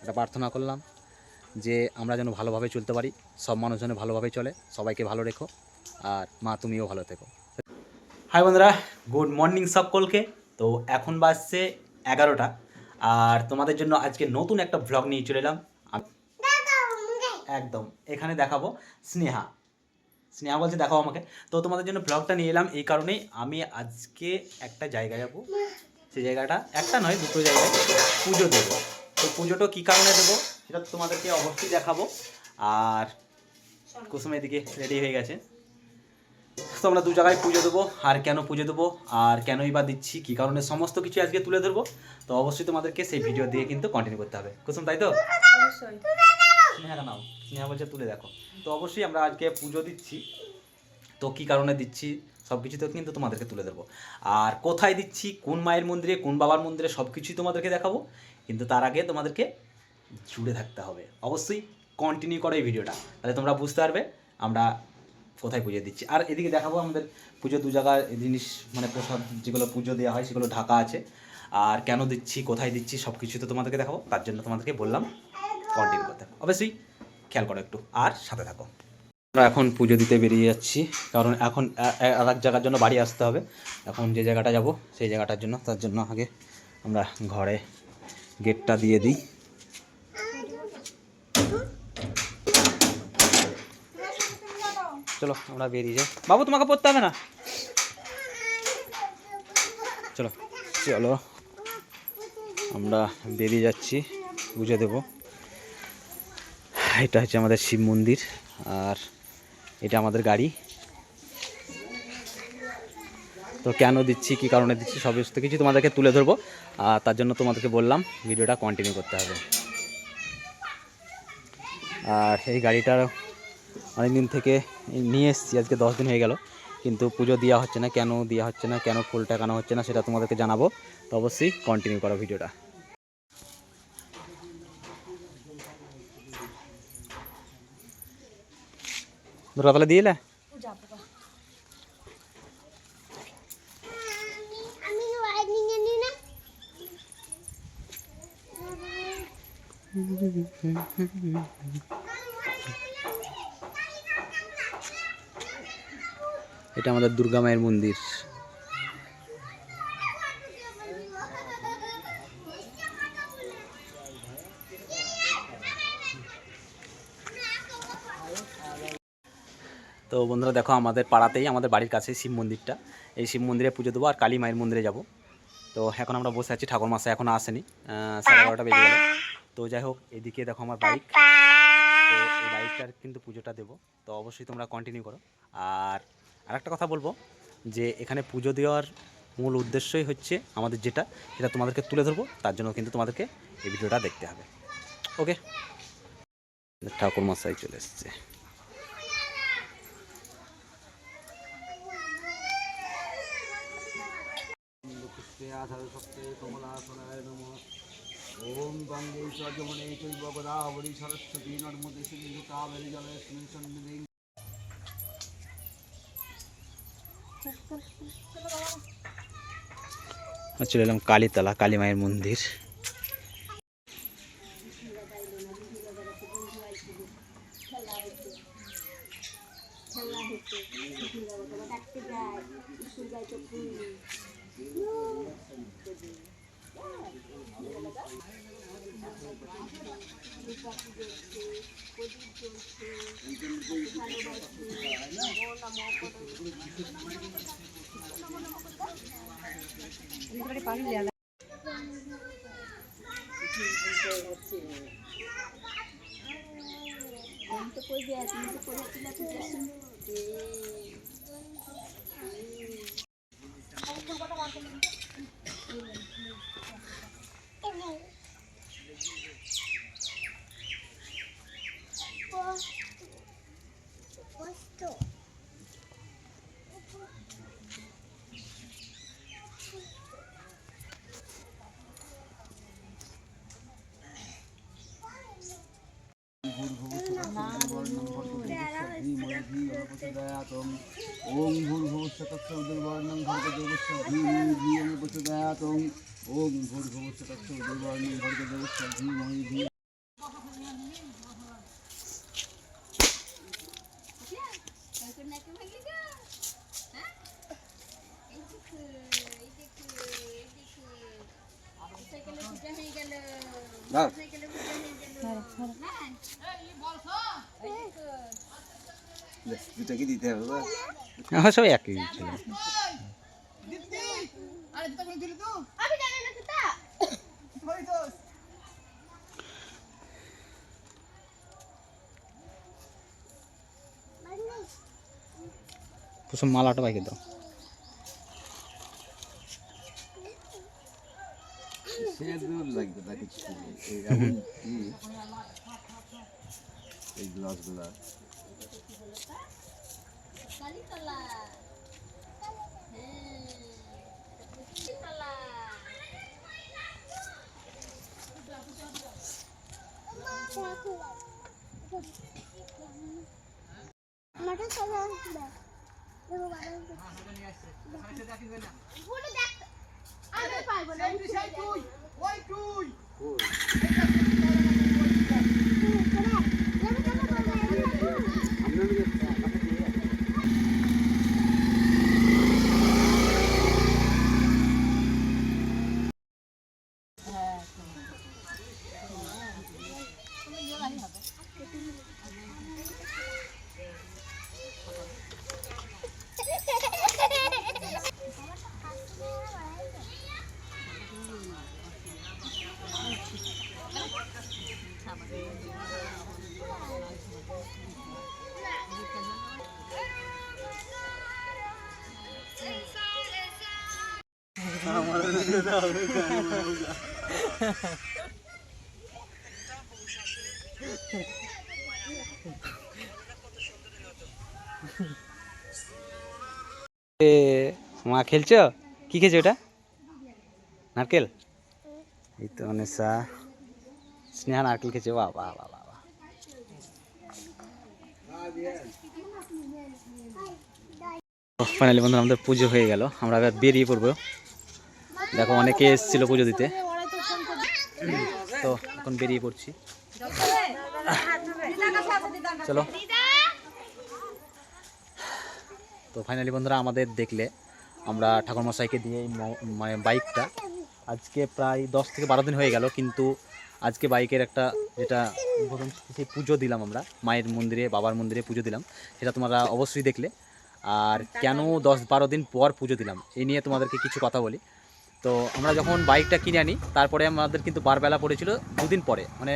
একটা প্রার্থনা করলাম যে আমরা যেন ভালোভাবে চলতে পারি সব মানুষ যেন ভালোভাবে চলে সবাইকে ভালো রেখো আর মা তুমিও ভালো থেকো। হাই বন্ধুরা গুড মর্নিং সকলকে। তো এখন বাজছে এগারোটা আর তোমাদের জন্য আজকে নতুন একটা ভ্লগ নিয়ে চলে এলাম। একদম এখানে দেখাবো স্নেহা। স্নেহা বলছে, দেখাও আমাকে। তো তোমাদের জন্য ব্লগটা নিয়ে এলাম এই কারণেই আমি আজকে একটা জায়গায় যাব। সেই জায়গাটা একটা নয়, দুটো জায়গায় পুজো দেবো। তো পুজোটা কী কারণে দেবো সেটা তোমাদেরকে অবশ্যই দেখাবো। আর কুসুম এদিকে রেডি হয়ে গেছে। তো আমরা দু জায়গায় পুজো দেবো, আর কেন পুজো দেবো, আর কেনই বা দিচ্ছি, কী কারণে সমস্ত কিছু আজকে তুলে ধরবো। তো অবশ্যই তোমাদেরকে সেই ভিডিও দিয়ে কিন্তু কন্টিনিউ করতে হবে। কুসুম, তাই তো? অবশ্যই। স্নেহা নাও স্নেহা বলছে তুলে দেখো। তো অবশ্যই আমরা আজকে পুজো দিচ্ছি। তো কী কারণে দিচ্ছি সব কিছু তো কিন্তু তোমাদেরকে তুলে দেবো আর কোথায় দিচ্ছি, কোন মায়ের মন্দিরে, কোন বাবার মন্দিরে সব কিছুই তোমাদেরকে দেখাবো। কিন্তু তার আগে তোমাদেরকে জুড়ে থাকতে হবে। অবশ্যই কন্টিনিউ করো এই ভিডিওটা, তাহলে তোমরা বুঝতে পারবে আমরা কোথায় পুজো দিচ্ছি। আর এদিকে দেখাবো আমাদের পুজো দু জায়গার জিনিস মানে প্রসাদ, যেগুলো পুজো দেওয়া হয় সেগুলো ঢাকা আছে। আর কেন দিচ্ছি, কোথায় দিচ্ছি, সব কিছু তো তোমাদেরকে দেখাবো। তার জন্য তোমাদেরকে বললাম অবশ্যই খেয়াল করো একটু, আর সাথে থাকো। আমরা এখন পুজো দিতে বেরিয়ে যাচ্ছি, কারণ এখন আর এক জায়গার জন্য বাড়ি আসতে হবে। এখন যে জায়গাটা যাব, সেই জায়গাটার জন্য, তার জন্য আগে আমরা ঘরে গেটটা দিয়ে দিই। চলো, আমরা বেরিয়ে যাই। বাবু, তোমাকে পড়তে হবে না? চলো চলো। আমরা বেরিয়ে যাচ্ছি বুঝে দেবো। এটা হচ্ছে আমাদের শিব মন্দির, আর এটা আমাদের গাড়ি। তো কেন দিচ্ছি, কী কারণে দিচ্ছি সমস্ত কিছু তোমাদেরকে তুলে ধরবো। আর তার জন্য তোমাদেরকে বললাম, ভিডিওটা কন্টিনিউ করতে হবে। আর এই গাড়িটা অনেক দিন থেকে নিয়ে এসেছি, আজকে দশ দিন হয়ে গেল। কিন্তু পুজো দেওয়া হচ্ছে না, কেন দেওয়া হচ্ছে না, কেন ফুল টাকানো হচ্ছে না, সেটা তোমাদেরকে জানাব। তো অবশ্যই কন্টিনিউ করো ভিডিওটা। দুর্গা তাহলে দিয়ে এলে? যাব গা। আমি ওয়ার্নিং আনি না এটা আমাদের দুর্গা মায়ের মন্দির তো বন্ধুরা দেখো, আমাদের পাড়াতেই আমাদের বাড়ির কাছে শিব মন্দিরটা। এই শিব মন্দিরে পুজো দেবো আর কালী মায়ের মন্দিরে যাব। তো এখন আমরা বসে আছি, ঠাকুর মাসা এখনও আসেনি। সাড়ে বারোটা বেজে গেল। তো যাই হোক, এদিকে দেখো আমার বাইক। তো বাইকটার কিন্তু পুজোটা দেবো। তো অবশ্যই তোমরা কন্টিনিউ করো। আর আরেকটা কথা বলব, যে এখানে পুজো দেওয়ার মূল উদ্দেশ্যই হচ্ছে আমাদের যেটা, সেটা তোমাদেরকে তুলে ধরবো। তার জন্য কিন্তু তোমাদেরকে এই ভিডিওটা দেখতে হবে। ওকে ঠাকুর মশাই চলে এসছে। নমঃ। ওম গঙ্গে চ যমুনে চৈব গোদাবরী সরস্বতী নর্মদে সিন্ধু কাবেরী জলে সন্নিধি। আর চলে এলাম কালীতলা কালী মায়ের মন্দির। Untuk kue biasa, भूर्भुवस्वतस्तुर्वर्णं ॐ भूर्भुवस्वतस्तुर्वर्णं भर्गदेवस्य धीमहि धियं प्रचोदयातं ॐ भूर्भुवस्वतस्तुर्वर्णं भर्गदेवस्य धीमहि धियं Nah. দুটা কি দিতে হবে হ্যাঁ সব একই কুসুম মালাটা বাইকে দাও সে দূর লাগবে না কিছু এই এমন কি এই গ্লাসগুলা আমাকে চলে আসবে coisa. মা খেলছো? কি খেয়েছো ওটা? নারকেল? এই তো অনেসা স্নেহা নারকেল খেয়েছে, বাহ বাহ বাহ। ফাইনালি বন্ধুরা আমাদের পুজো হয়ে গেল। আমরা এবার বেরিয়ে পড়ব। দেখো, অনেকে এসেছিল পুজো দিতে। তো এখন বেরিয়ে পড়ছি। চলো। তো ফাইনালি বন্ধুরা আমাদের দেখলে, আমরা ঠাকুরমশাইকে দিয়ে মানে বাইকটা আজকে প্রায় দশ থেকে বারো দিন হয়ে গেল, কিন্তু আজকে বাইকের একটা যেটা উদ্বোধন সেই পুজো দিলাম আমরা। মায়ের মন্দিরে, বাবার মন্দিরে পুজো দিলাম। সেটা তোমরা অবশ্যই দেখলে। আর কেন দশ বারো দিন পর পুজো দিলাম এই নিয়ে তোমাদেরকে কিছু কথা বলি। তো আমরা যখন বাইকটা কিনে আনি, তারপরে আমাদের কিন্তু বারবেলা পড়েছিল দুদিন পরে। মানে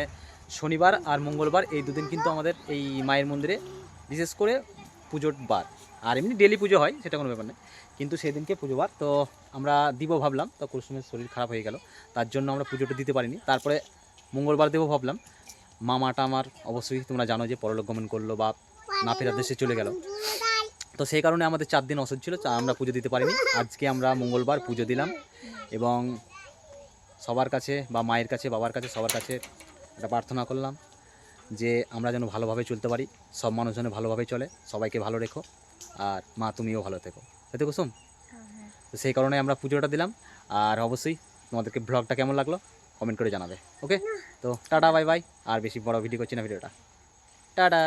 শনিবার আর মঙ্গলবার এই দুদিন কিন্তু আমাদের এই মায়ের মন্দিরে বিশেষ করে পুজোর বার। আর এমনি ডেলি পুজো হয়, সেটা কোনো ব্যাপার নেই কিন্তু সেদিনকে পুজো বার। তো আমরা দিব ভাবলাম, তো কুসুমের শরীর খারাপ হয়ে গেল, তার জন্য আমরা পুজোটা দিতে পারিনি। তারপরে মঙ্গলবার দেবো ভাবলাম। মামাটা আমার অবশ্যই তোমরা জানো যে পরলোক গমন করল বা না ফেরার দেশে চলে গেল। তো সেই কারণে আমাদের চার দিন অসুখ ছিল আমরা পুজো দিতে পারিনি। আজকে আমরা মঙ্গলবার পুজো দিলাম এবং সবার কাছে বা মায়ের কাছে, বাবার কাছে, সবার কাছে একটা প্রার্থনা করলাম যে আমরা যেন ভালোভাবে চলতে পারি, সব মানুষ যেন ভালোভাবে চলে, সবাইকে ভালো রেখো আর মা তুমিও ভালো থেকো। তাই কুসুম? তো সেই কারণে আমরা পুজোটা দিলাম আর অবশ্যই তোমাদেরকে ব্লগটা কেমন লাগল কমেন্ট করে জানাবে, ওকে? তো টাটা, বাই বাই। আর বেশি বড় ভিডিও করছি না ভিডিওটা। টাটা।